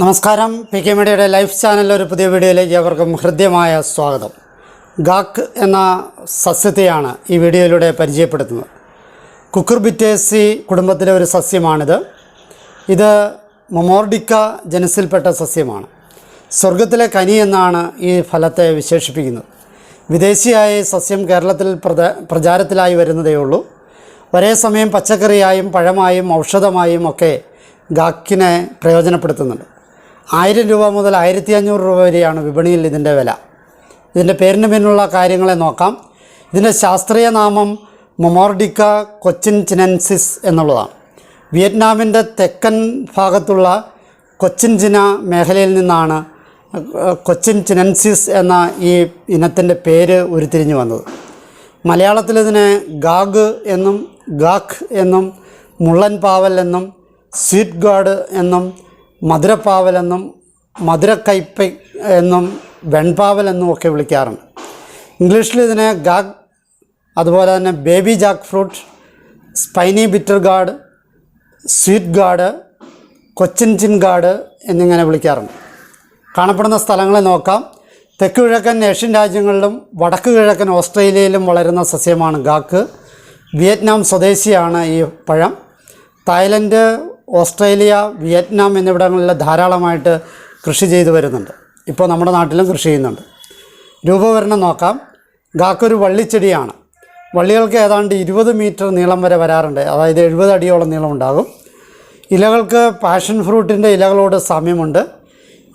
നമസ്കാരം. P K മീഡിയയുടെ life ചാനലിലെ ഒരു പുതിയ വീഡിയോയിലേക്ക് അവർക്കും ഹൃദ്യമായ സ്വാഗതം. ഗാക്ക് എന്ന സസ്യത്തെയാണ് ഈ വീഡിയോയിലൂടെ പരിചയപ്പെടുത്തുന്നത്. കുക്കുർബിറ്റേസി കുടുംബത്തിലെ ഒരു സസ്യമാണിത്. ഇത് മൊമോർഡിക്ക ജനസിൽപ്പെട്ട സസ്യമാണ്. സ്വർഗത്തിലെ കനി എന്നാണ് ഈ ഫലത്തെ വിശേഷിപ്പിക്കുന്നത്. വിദേശിയായ സസ്യം കേരളത്തിൽ പ്രച പ്രചാരത്തിലായി വരുന്നതേ ഉള്ളൂ. ഒരേ സമയം പച്ചക്കറിയായും പഴമായും ഔഷധമായും ഒക്കെ ഗാക്കിനെ പ്രയോജനപ്പെടുത്തുന്നുണ്ട്. ആയിരം രൂപ മുതൽ ആയിരത്തി അഞ്ഞൂറ് രൂപ വരെയാണ് വിപണിയിൽ ഇതിന്റെ വില. ഇതിന്റെ പേരിന് പിന്നുള്ള കാര്യങ്ങളെ നോക്കാം. ഇതിന്റെ ശാസ്ത്രീയ നാമം മൊമോർഡിക്ക കൊച്ചിൻ ചിനൻസിസ് എന്നുള്ളതാണ്. വിയറ്റ്നാമിന്റെ തെക്കൻ ഭാഗത്തുള്ള കൊച്ചിൻ ചിന മേഖലയിൽ നിന്നാണ് കൊച്ചിൻ ചിനൻസിസ് എന്ന ഈ ഇനത്തിന്റെ പേര് ഉരുത്തിരിഞ്ഞു വന്നത്. മലയാളത്തിൽ ഇതിനെ ഗാഗ് എന്നും ഗാഖ് എന്നും മുള്ളൻ പാവൽ എന്നും സ്വീറ്റ് ഗാർഡ് എന്നും മധുരപ്പാവൽ എന്നും മധുരക്കയ്പ എന്നും വെൺപാവൽ എന്നും ഒക്കെ വിളിക്കാറുണ്ട്. ഇംഗ്ലീഷിൽ ഇതിനെ ഗാഗ് അതുപോലെ തന്നെ baby jackfruit spiny bitter gourd sweet gourd Cochinchin gourd എന്നിങ്ങനെ വിളിക്കാറുണ്ട്. കാണപ്പെടുന്ന സ്ഥലങ്ങളെ നോക്കാം. തെക്ക് കിഴക്കൻ ഏഷ്യൻ രാജ്യങ്ങളിലും വടക്ക് കിഴക്കൻ ഓസ്ട്രേലിയയിലും വളരുന്ന സസ്യമാണ് ഗാക്ക്. വിയറ്റ്നാം സ്വദേശിയാണ് ഈ പഴം. തായ്ലൻഡ് ഓസ്ട്രേലിയ വിയറ്റ്നാം എന്നിവിടങ്ങളിൽ ധാരാളമായിട്ട് കൃഷി ചെയ്തു വരുന്നുണ്ട്. ഇപ്പോൾ നമ്മുടെ നാട്ടിലും കൃഷി ചെയ്യുന്നുണ്ട്. രൂപവരണം നോക്കാം. ഗാക്കൊരു വള്ളിച്ചെടിയാണ്. വള്ളികൾക്ക് ഏതാണ്ട് ഇരുപത് മീറ്റർ നീളം വരെ വരാറുണ്ട്. അതായത് എഴുപത് അടിയോളം നീളം ഉണ്ടാകും. ഇലകൾക്ക് പാഷൻ ഫ്രൂട്ടിന്റെ ഇലകളോട് സാമ്യമുണ്ട്.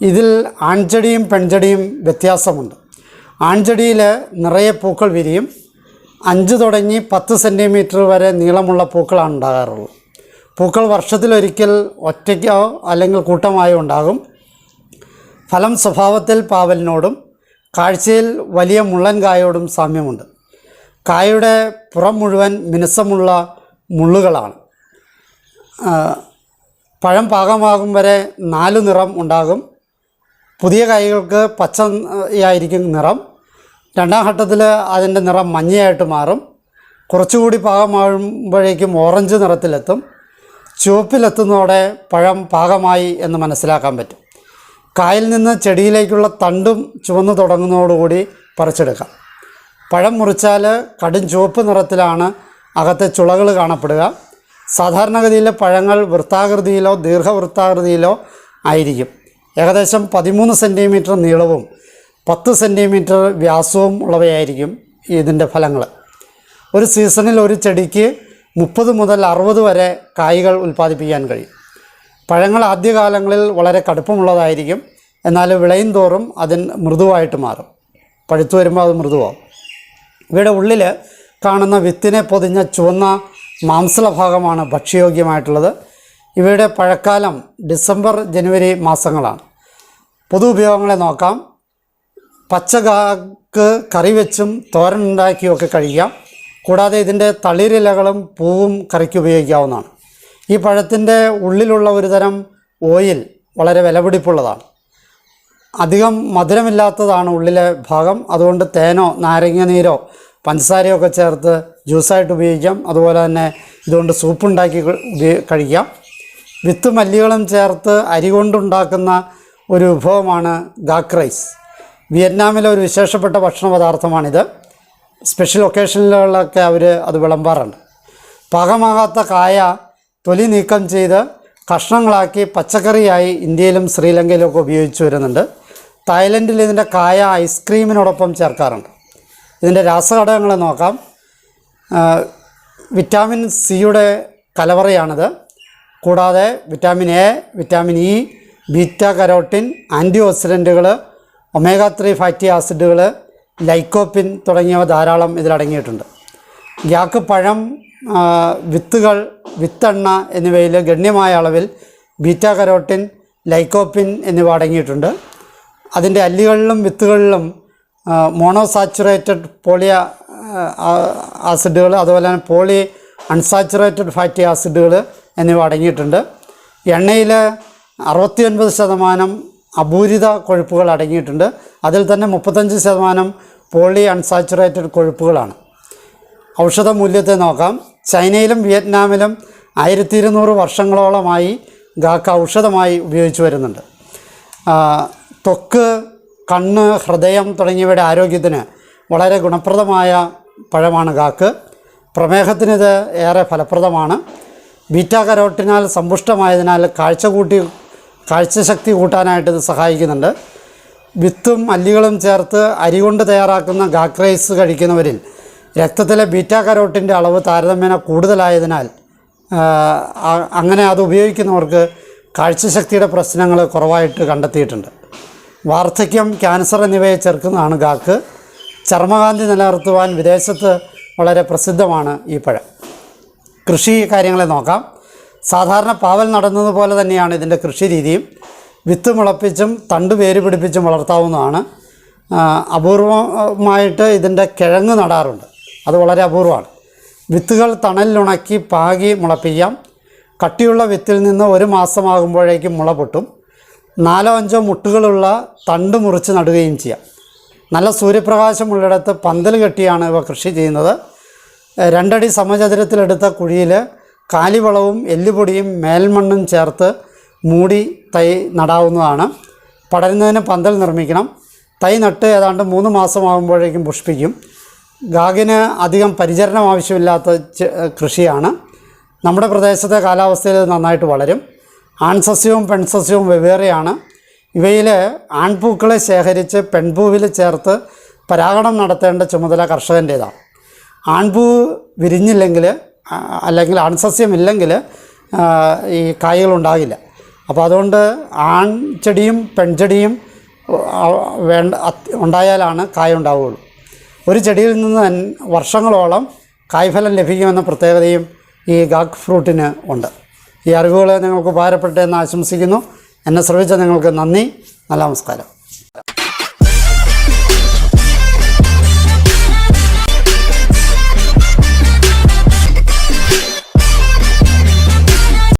ഇതിൽ ആൺചെടിയും പെൺചെടിയും വ്യത്യാസമുണ്ട്. ആൺചെടിയിൽ നിറയെ പൂക്കൾ വിരിയും. അഞ്ച് തുടങ്ങി പത്ത് സെന്റിമീറ്റർ വരെ നീളമുള്ള പൂക്കളാണ് ഉണ്ടാകാറുള്ളത്. പൂക്കൾ വർഷത്തിലൊരിക്കൽ ഒറ്റയ്ക്കോ അല്ലെങ്കിൽ കൂട്ടമായോ ഉണ്ടാകും. ഫലം സ്വഭാവത്തിൽ പാവലിനോടും കാഴ്ചയിൽ വലിയ മുള്ളൻകായോടും സാമ്യമുണ്ട്. കായയുടെ പുറം മുഴുവൻ മിനുസമുള്ള മുള്ളുകളാണ്. പഴം പാകമാകും വരെ നാല് നിറം ഉണ്ടാകും. പുതിയ കായകൾക്ക് പച്ചയായിരിക്കും നിറം. രണ്ടാം ഘട്ടത്തിൽ അതിന്റെ നിറം മഞ്ഞയായിട്ട് മാറും. കുറച്ചുകൂടി പാകമാകുമ്പോഴേക്കും ഓറഞ്ച് നിറത്തിലെത്തും. ചുവപ്പിലെത്തുന്നതോടെ പഴം പാകമായി എന്ന് മനസ്സിലാക്കാൻ പറ്റും. കായിൽ നിന്ന് ചെടിയിലേക്കുള്ള തണ്ടും ചുവന്നു തുടങ്ങുന്നതോടുകൂടി പറിച്ചെടുക്കാം. പഴം മുറിച്ചാൽ കടും ചുവപ്പ് നിറത്തിലാണ് അകത്തെ ചുളകൾ കാണപ്പെടുക. സാധാരണഗതിയിലെ പഴങ്ങൾ വൃത്താകൃതിയിലോ ദീർഘവൃത്താകൃതിയിലോ ആയിരിക്കും. ഏകദേശം പതിമൂന്ന് സെന്റിമീറ്റർ നീളവും പത്ത് സെന്റിമീറ്റർ വ്യാസവും ഉള്ളവയായിരിക്കും ഇതിന്റെ ഫലങ്ങൾ. ഒരു സീസണിൽ ഒരു ചെടിക്ക് മുപ്പത് മുതൽ അറുപത് വരെ കായ്കൾ ഉൽപ്പാദിപ്പിക്കാൻ കഴിയും. പഴങ്ങൾ ആദ്യകാലങ്ങളിൽ വളരെ കടുപ്പമുള്ളതായിരിക്കും. എന്നാൽ വിളയും തോറും അതിന് മൃദുവായിട്ട് മാറും. പഴുത്തു വരുമ്പോൾ അത് മൃദുവാകും ഇവയുടെ ഉള്ളിൽ കാണുന്ന വിത്തിനെ പൊതിഞ്ഞ ചുവന്ന മാംസള ഭാഗമാണ് ഭക്ഷ്യയോഗ്യമായിട്ടുള്ളത്. ഇവയുടെ പഴക്കാലം ഡിസംബർ ജനുവരി മാസങ്ങളാണ്. പൊതു ഉപയോഗങ്ങളെ നോക്കാം. പച്ചകാക്ക് കറി വെച്ചും തോരൻ ഉണ്ടാക്കിയും ഒക്കെ കഴിക്കാം. കൂടാതെ ഇതിന്റെ തളിരിലകളും പൂവും കറിക്ക് ഉപയോഗിക്കാവുന്നതാണ്. ഈ പഴത്തിന്റെ ഉള്ളിലുള്ള ഒരു തരം ഓയിൽ വളരെ വിലപിടിപ്പുള്ളതാണ്. അധികം മധുരമില്ലാത്തതാണ് ഉള്ളിലെ ഭാഗം. അതുകൊണ്ട് തേനോ നാരങ്ങ നീരോ പഞ്ചസാരയോ ഒക്കെ ചേർത്ത് ജ്യൂസായിട്ട് ഉപയോഗിക്കാം. അതുപോലെ തന്നെ ഇതുകൊണ്ട് സൂപ്പുണ്ടാക്കി കഴിക്കാം. വിത്ത് മല്ലികളും ചേർത്ത് അരി കൊണ്ടുണ്ടാക്കുന്ന ഒരു വിഭവമാണ് ഗാക്ക് റൈസ്. വിയറ്റ്നാമിലെ ഒരു വിശേഷപ്പെട്ട ഭക്ഷണ പദാർത്ഥമാണിത് സ്പെഷ്യൽ ഒക്കേഷനുകളിലൊക്കെ അവർ അത് വിളമ്പാറുണ്ട്. പാകമാകാത്ത കായ തൊലി നീക്കം ചെയ്ത് കഷ്ണങ്ങളാക്കി പച്ചക്കറിയായി ഇന്ത്യയിലും ശ്രീലങ്കയിലും ഒക്കെ ഉപയോഗിച്ചു വരുന്നുണ്ട്. തായ്ലൻഡിൽ ഇതിന്റെ കായ ഐസ്ക്രീമിനോടൊപ്പം ചേർക്കാറുണ്ട്. ഇതിന്റെ രാസഘടകങ്ങൾ നോക്കാം. വിറ്റാമിൻ സിയുടെ കലവറയാണിത്. കൂടാതെ vitamin A vitamin E beta carotene anti ഓക്സിഡന്റുകൾ ഒമേഗ ത്രീ ഫാറ്റി ആസിഡുകൾ ലൈക്കോപ്പിൻ തുടങ്ങിയവ ധാരാളം ഇതിലടങ്ങിയിട്ടുണ്ട്. ഗ്യാക്ക് പഴം വിത്തുകൾ വിത്തെണ്ണ എന്നിവയിൽ ഗണ്യമായ അളവിൽ ബീറ്റ കരോട്ടിൻ ലൈക്കോപ്പിൻ എന്നിവ അടങ്ങിയിട്ടുണ്ട്. അതിന്റെ അല്ലികളിലും വിത്തുകളിലും മോണോസാച്ചുറേറ്റഡ് പോളിയ ആസിഡുകൾ അതുപോലെ തന്നെ പോളി അൺസാച്ചുറേറ്റഡ് ഫാറ്റി ആസിഡുകൾ എന്നിവ അടങ്ങിയിട്ടുണ്ട്. എണ്ണയിൽ അറുപത്തിയൊൻപത് ശതമാനം അപൂരിത കൊഴുപ്പുകൾ അടങ്ങിയിട്ടുണ്ട്. അതിൽ തന്നെ മുപ്പത്തഞ്ച് ശതമാനം പോളി അൺസാച്ചുറേറ്റഡ് കൊഴുപ്പുകളാണ്. ഔഷധ മൂല്യത്തെ നോക്കാം. ചൈനയിലും വിയറ്റ്നാമിലും ആയിരത്തി ഇരുന്നൂറ് വർഷങ്ങളോളമായി ഗാക്ക ഔഷധമായി ഉപയോഗിച്ചു വരുന്നുണ്ട്. ത്വക്ക് കണ്ണ് ഹൃദയം തുടങ്ങിയവയുടെ ആരോഗ്യത്തിന് വളരെ ഗുണപ്രദമായ പഴമാണ് ഗാക്ക് പ്രമേഹത്തിനിത് ഏറെ ഫലപ്രദമാണ്. ബീറ്റാ കരോട്ടിനാൽ സമ്പുഷ്ടമായതിനാൽ കാഴ്ച കൂട്ടി കാഴ്ചശക്തി കൂട്ടാനായിട്ട് ഇത് സഹായിക്കുന്നുണ്ട്. വിത്തും മല്ലികളും ചേർത്ത് അരി കൊണ്ട് തയ്യാറാക്കുന്ന ഗാക്ക് റൈസ് കഴിക്കുന്നവരിൽ രക്തത്തിലെ ബീറ്റ കരോട്ടിന്റെ അളവ് താരതമ്യേന കൂടുതലായതിനാൽ അങ്ങനെ അത് ഉപയോഗിക്കുന്നവർക്ക് കാഴ്ചശക്തിയുടെ പ്രശ്നങ്ങൾ കുറവായിട്ട് കണ്ടെത്തിയിട്ടുണ്ട്. വാർദ്ധക്യം ക്യാൻസർ എന്നിവയെ ചെറുക്കുന്നതാണ് ഗാക്ക് ചർമ്മകാന്തി നിലനിർത്തുവാൻ വിദേശത്ത് വളരെ പ്രസിദ്ധമാണ് ഈ പഴം. കൃഷി കാര്യങ്ങളെ നോക്കാം. സാധാരണ പാവൽ നടന്നതുപോലെ തന്നെയാണ് ഇതിന്റെ കൃഷി രീതിയും വിത്ത് മുളപ്പിച്ചും തണ്ട് വേര് പിടിപ്പിച്ചും വളർത്താവുന്നതാണ്. അപൂർവമായിട്ട് ഇതിന്റെ കിഴങ്ങ് നടാറുണ്ട്. അത് വളരെ അപൂർവമാണ്. വിത്തുകൾ തണലിലുണക്കി പാകി മുളപ്പിക്കാം. കട്ടിയുള്ള വിത്തിൽ നിന്ന് ഒരു മാസമാകുമ്പോഴേക്കും മുള പൊട്ടും. നാലോ അഞ്ചോ മുട്ടുകളുള്ള തണ്ട് മുറിച്ച് നടുകയും ചെയ്യാം. നല്ല സൂര്യപ്രകാശമുള്ളിടത്ത് പന്തൽ കെട്ടിയാണ് ഇവ കൃഷി ചെയ്യുന്നത്. രണ്ടടി സമചതുരത്തിലെടുത്ത കുഴിയിൽ കാലിവളവും എല്ലുപൊടിയും മേൽമണ്ണും ചേർത്ത് മൂടി തൈ നടാവുന്നതാണ്. പടരുന്നതിന് പന്തൽ നിർമ്മിക്കണം. തൈ നട്ട് ഏതാണ്ട് മൂന്ന് മാസമാകുമ്പോഴേക്കും പുഷ്പിക്കും. ഗാഗിന് അധികം പരിചരണം ആവശ്യമില്ലാത്ത കൃഷിയാണ്. നമ്മുടെ പ്രദേശത്തെ കാലാവസ്ഥയിൽ നന്നായിട്ട് വളരും. ആൺസസ്യവും പെൺസസ്യവും വെവ്വേറെയാണ്. ഇവയിൽ ആൺപൂക്കളെ ശേഖരിച്ച് പെൺപൂവിൽ ചേർത്ത് പരാഗണം നടത്തേണ്ട ചുമതല കർഷകന്റേതാണ് ആൺപൂ വിരിഞ്ഞില്ലെങ്കിൽ അല്ലെങ്കിൽ ആൺസസ്യമില്ലെങ്കിൽ ഈ കായ്കൾ ഉണ്ടാകില്ല അപ്പോൾ അതുകൊണ്ട് ആൺ ചെടിയും പെൺചെടിയും വേണ്ട ഉണ്ടായാലാണ് കായ ഉണ്ടാവുകയുള്ളൂ ഒരു ചെടിയിൽ നിന്ന് വർഷങ്ങളോളം കായ്ഫലം ലഭിക്കുമെന്ന പ്രത്യേകതയും ഈ ഗാഗ് ഫ്രൂട്ടിന് ഉണ്ട്. ഈ അറിവുകൾ നിങ്ങൾക്ക് ഉപകാരപ്പെട്ടെന്ന് ആശംസിക്കുന്നു. എന്നെ ശ്രമിച്ച നിങ്ങൾക്ക് നന്ദി. നല്ല നമസ്കാരം.